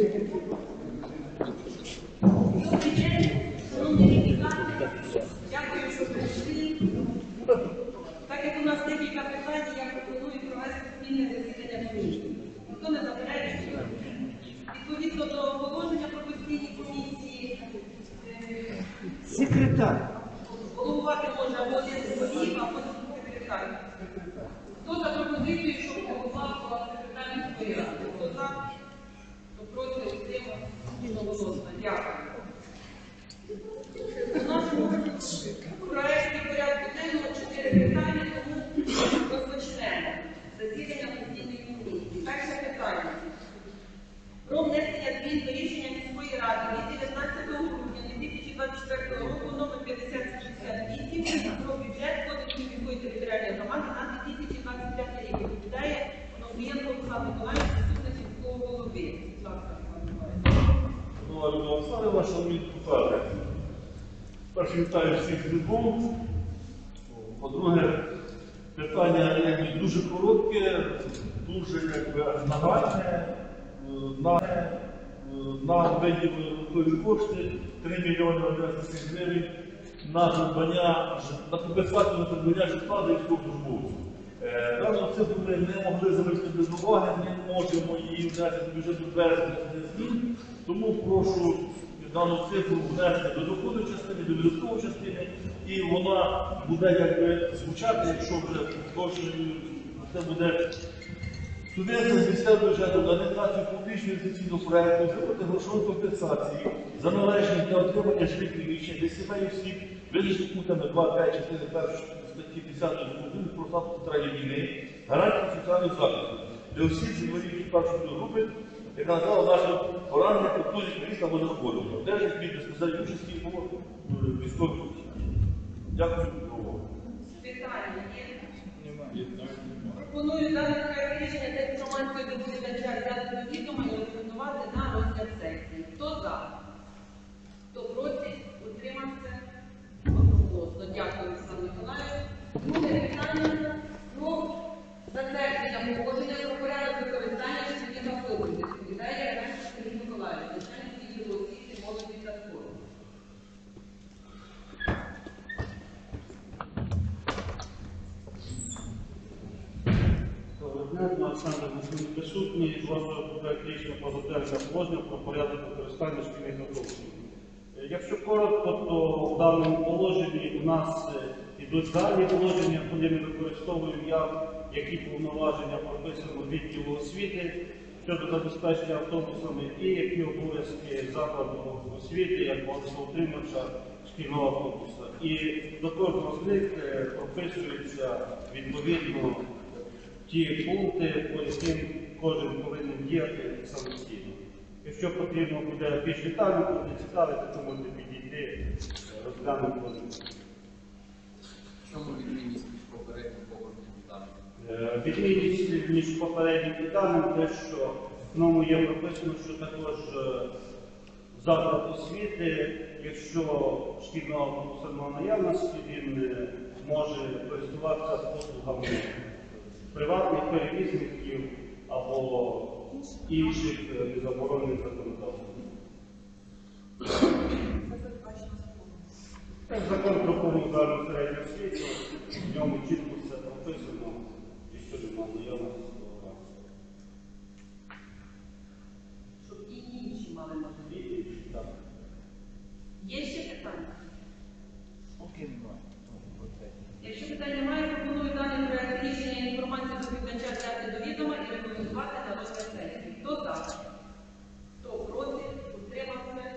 Дякую, Секретар. головувати може або один з голів, або секретар. Хто за пропозицію, щоб головував була секретар міської ради? Хто за, хто проти утримав одноголосно. Дякую. У нас проєкті Людмила Олександрівна, шановні депутати. Перше вітаю всіх з Львовом. По-друге, питання якби дуже коротке, дуже якби нагальне. На, на готові кошти 3 мільйони 11 гривень на придбання, на компенсацію на придбання житла для військовослужбовців. Е, Дану цифру ми не могли залишити без уваги, не можемо її внести до бюджету змін. Тому прошу дану цифру внести до доходу частини, до видаткової частини, і вона буде якби звучати, якщо вже точно це буде Субвенція з місцевого бюджету на реалізацію публічного інвестиційного проєкту зробити грошову компенсацію за належність для отримання жилих приміщень для сімей осіб, визначених пунктами 2, 5, 4, 1 статті 10 закону про статус ветеранів війни, гарантії соціального захисту. Для осіб з інвалідів першої групи, яка назвала наше поранення культурі міста або захворювання, одержать від безпосередньої участі у е, військових. Дякую за увагу. Питання є? Пропоную дане проект рішення та інформацію до доповідача взяти до відома і рекомендувати на розгляд сесії. Хто за? Хто проти? Утримався? Одноголосно. Дякую, Олександр Миколаївич. Друге питання про затвердження положення про порядок використання житлових автобусів. Відповідає Янко Сергій Миколаївич, начальник відділу освіти, молоді та спорту. Доброго дня, Проект рішення про положення про порядок використання шкільних автобусів. Е, Якщо коротко, то в даному положенні у нас е, ідуть загальні положення, коли ми використовуємо як які повноваження прописано відділу освіти щодо забезпечення автобусами і які обов'язки закладу освіти як балансоутримувача шкільного автобуса. І до кожного з них е, прописується відповідно ті пункти, по яким кожен повинен діяти самостійно. Якщо потрібно буде більш детально, буде цікавити, то можете підійти, е, розглянути. Чому відмінність між попереднім положенням і даним? Е, Відмінність між попереднім і даним те, що в ньому є прописано, що також е, заклад освіти, якщо шкільного наявності, він може користуватися послугами приватних перевізників або інших е, законодавців. Як закон про повну загальну середню освіту, в ньому чітко все прописано, і що немає наявності. то Щоб і інші мали можливість. І, і, так. Є ще питання? Поки немає. Якщо питань немає, пропоную даний проект рішення і інформацію до відповідача взяти до відома і рекомендувати на розгляд сесії. Хто за? Хто проти? Утримався?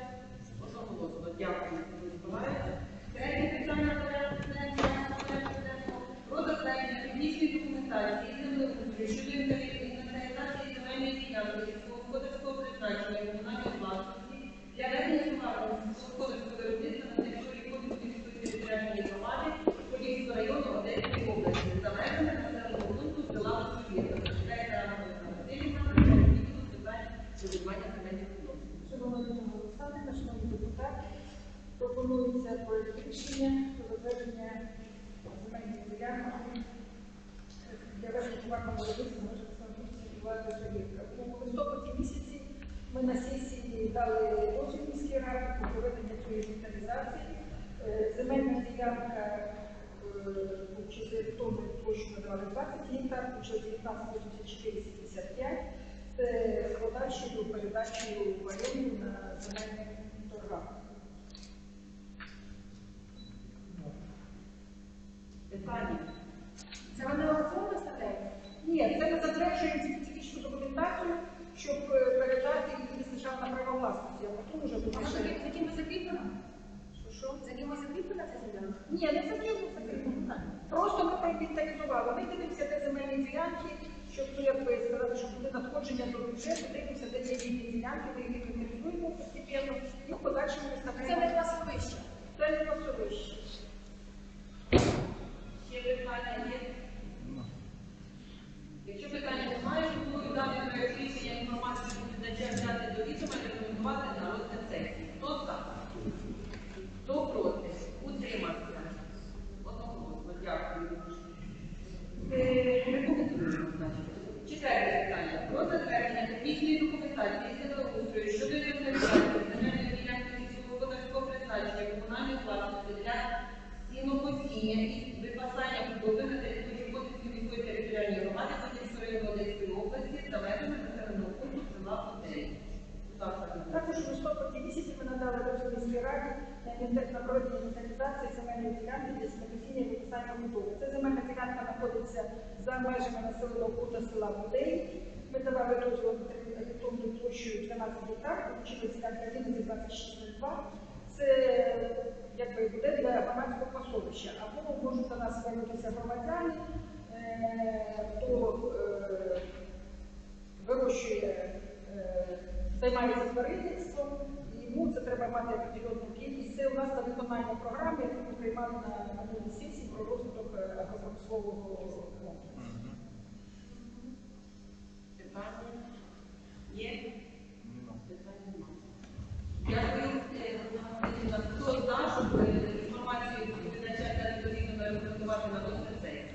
Одноголосно. Дякую, Сергій Миколаївич. Третє питання порядку денного про затвердження технічної документації землеустрою щодо інвентаризації земельної ділянки сільськогосподарського призначення виробництва на території Кодівської територіальної громади Подільського району Одеської області. За межами населеного пункту села Васильівка. Читає Олександра Васильівна, відділу з питань пропонується проект рішення висновки Івана Жалівка. У листопаді місяці ми на сесії дали дозвіл міській раді про проведення цієї деталізації. Земельна ділянка через тонну площу на 20 гектар, вже 1984,75. Це з подальшою передачею в оренду на земельних торгах. 15. Ми де земельні ділянки, щоб ну, як би сказати, що буде надходження до бюджету, дивимося, де є вільні ділянки, ми їх інвентаризуємо постепенно і в подальшому Це не класовище. пасовище. Це не пасовище. Ще питання є? Якщо питання немає, пропоную дати проект рішення інформацію доповідача взяти до відома і рекомендувати на розгляд сесії. Хто за? Хто проти? Утримався. Одноголосно. Дякую. Е, рекомендуємо, значить. Четверте питання. Про затвердження технічної документації землеустрою щодо інвентаризації земельної ділянки сільськогосподарського призначення комунальної власності для сінокосіння і випасання худоби на території Косівської міської територіальної громади Косівського району Одеської області за межами населеного пункту села Отель. Будь ласка, Ганна. Також у листопаді місяці ми надали дозвіл міській раді на інвентар- на проведення інвентаризації земельної ділянки для сінокосіння худоби. Ця земельна ділянка знаходиться за межами населеного пункту села Будей. Ми давали дозвіл на площу площею 12 гектар, включили ділянка 11,2602. Це якби буде для громадського посолища. Або можуть до нас звернутися громадяни, наукового розвитку. Дякую, хто знає, щоб інформацію відповідача та відповідно рекомендувати на досвід цей?